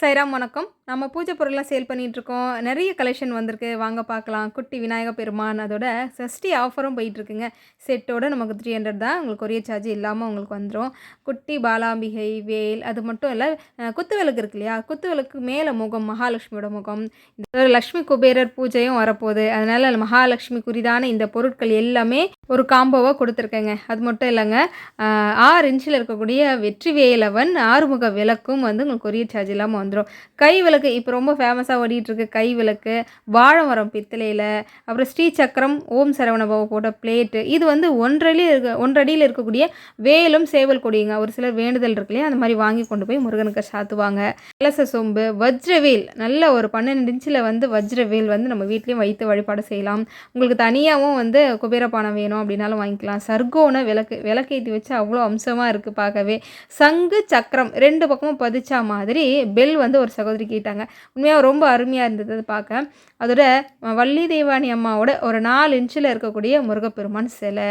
சைராம் வணக்கம். நம்ம பூஜை பொருள்லாம் சேல் பண்ணிகிட்ருக்கோம் நிறைய கலெக்ஷன் வந்திருக்கு. வாங்க பார்க்கலாம். குட்டி விநாயக பெருமான் அதோட சஷ்டி ஆஃபரும் போயிட்டுருக்குங்க. செட்டோட நமக்கு த்ரீ ஹண்ட்ரட் தான். உங்களுக்கு கொரியர் சார்ஜ் இல்லாமல் உங்களுக்கு வந்துடும் குட்டி பாலாம்பிகை வேல் அது மட்டும் இல்லை குத்துவிளக்கு குத்து விளக்கு இருக்கு இல்லையா? குத்து விளக்கு மேலே முகம் மகாலட்சுமியோட முகம். இந்த லக்ஷ்மி குபேரர் பூஜையும் வரப்போகுது. அதனால் மகாலட்சுமி குறிதான இந்த பொருட்கள் எல்லாமே ஒரு காம்போவாக கொடுத்துருக்கேங்க. அது மட்டும் இல்லைங்க. ஆறு இன்ச்சில் இருக்கக்கூடிய வெற்றி வேலவன் ஆறுமுக விளக்கும் வந்து உங்களுக்கு கொரியர் சார்ஜ் இல்லாமல் வந்து வந்துடும் கை விளக்கு இப்போ ரொம்ப ஃபேமஸாக ஓடிட்டுருக்கு. கை விளக்கு வாழை மரம் பித்தளையில் அப்புறம் ஸ்ரீ சக்கரம் ஓம் சரவண பவ போட்ட பிளேட்டு இது வந்து ஒன்றடி இருக்க ஒன்றடியில் இருக்கக்கூடிய வேலும் சேவல் கொடிங்க. ஒரு சிலர் வேண்டுதல் இருக்கு இல்லையா? அந்த மாதிரி வாங்கி கொண்டு போய் முருகனுக்கு சாத்துவாங்க. கலச சொம்பு வஜ்ரவேல் நல்ல ஒரு பன்னெண்டு இன்ச்சில் வந்து வஜ்ரவேல் வந்து நம்ம வீட்லேயும் வைத்து வழிபாடு செய்யலாம். உங்களுக்கு தனியாகவும் வந்து குபேரப்பானம் வேணும் அப்படின்னாலும் வாங்கிக்கலாம். சர்க்கோன விளக்கு விளக்கேற்றி வச்சு அவ்வளோ அம்சமாக இருக்குது பார்க்கவே. சங்கு சக்கரம் ரெண்டு பக்கமும் பதிச்சா மாதிரி பெல் வந்து ஒரு சகோதரி கேட்டாங்க. உண்மையாக ரொம்ப அருமையாக இருந்தது அதை பார்க்க. அதோட வள்ளி தெய்வானி அம்மாவோட ஒரு நாலு இன்ச்சில் இருக்கக்கூடிய முருகப்பெருமான் சிலை.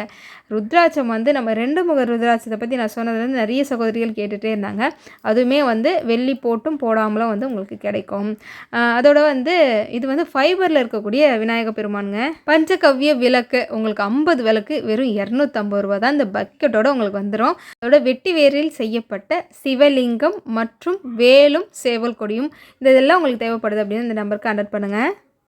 ருத்ராட்சம் வந்து நம்ம ரெண்டு முக ருத்ராட்சத்தை பற்றி நான் சொன்னதுலேருந்து நிறைய சகோதரிகள் கேட்டுகிட்டே இருந்தாங்க. அதுவுமே வந்து வெள்ளி போட்டும் போடாமலும் வந்து உங்களுக்கு கிடைக்கும். அதோட வந்து இது வந்து ஃபைபரில் இருக்கக்கூடிய விநாயக பெருமானுங்க. பஞ்சகவ்ய விளக்கு உங்களுக்கு ஐம்பது விளக்கு வெறும் இரநூத்தம்பது ரூபா தான் இந்த பக்கெட்டோட உங்களுக்கு வந்துடும் அதோட வெட்டி வேரில் செய்யப்பட்ட சிவலிங்கம் மற்றும் வேலும் சேவல் கொடியும் இந்த இதெல்லாம் உங்களுக்கு தேவைப்படுது அப்படின்னு இந்த நம்பருக்கு அண்டர் பண்ணுங்கள்